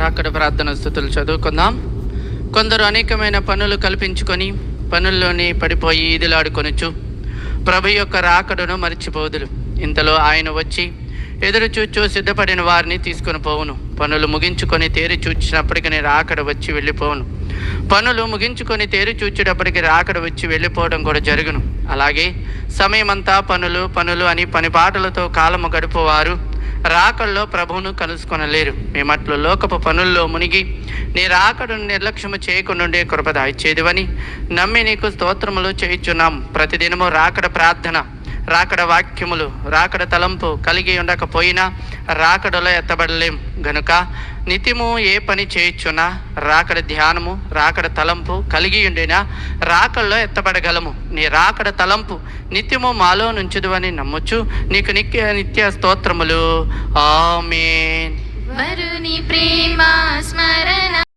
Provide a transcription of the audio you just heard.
రాకడ ప్రార్థన స్థుతులు చదువుకుందాం. కొందరు అనేకమైన పనులు కల్పించుకొని పనుల్లోని పడిపోయి ఈదిలాడుకొనుచు ప్రభు యొక్క రాకడను మర్చిపోదులు ఇంతలో ఆయన వచ్చి ఎదురు చూచు సిద్ధపడిన వారిని తీసుకొని పోవును. పనులు ముగించుకొని తేరి చూచినప్పటికీ రాకడ వచ్చి వెళ్ళిపోవును. పనులు ముగించుకొని తేరి చూచేటప్పటికి రాకడ వచ్చి వెళ్ళిపోవడం కూడా జరుగును. అలాగే సమయమంతా పనులు పనులు అని పని పాటలతో కాలము గడుపువారు రాకల్లో ప్రభువును కలుసుకొనలేరు. మేమట్లు లోకపు పనుల్లో మునిగి నీ రాకడను నిర్లక్ష్యము చేయకుండా కృప దాయిచ్చేదివని నమ్మి నీకు స్తోత్రములు చేయించున్నాం. ప్రతిదినము రాకడ ప్రార్థన రాకడ వాక్యములు రాకడ తలంపు కలిగి ఉండకపోయినా రాకడలో ఎత్తబడలేం. గనుక నిత్యము ఏ పని చేయొచ్చునా రాకడ ధ్యానము రాకడ తలంపు కలిగి ఉండినా రాకల్లో ఎత్తబడగలము. నీ రాకడ తలంపు నిత్యము మాలో నుంచుదు అని నమ్మొచ్చు నీకు నిత్య నిత్య స్తోత్రములు. ఆమేన్. వరుని ప్రేమ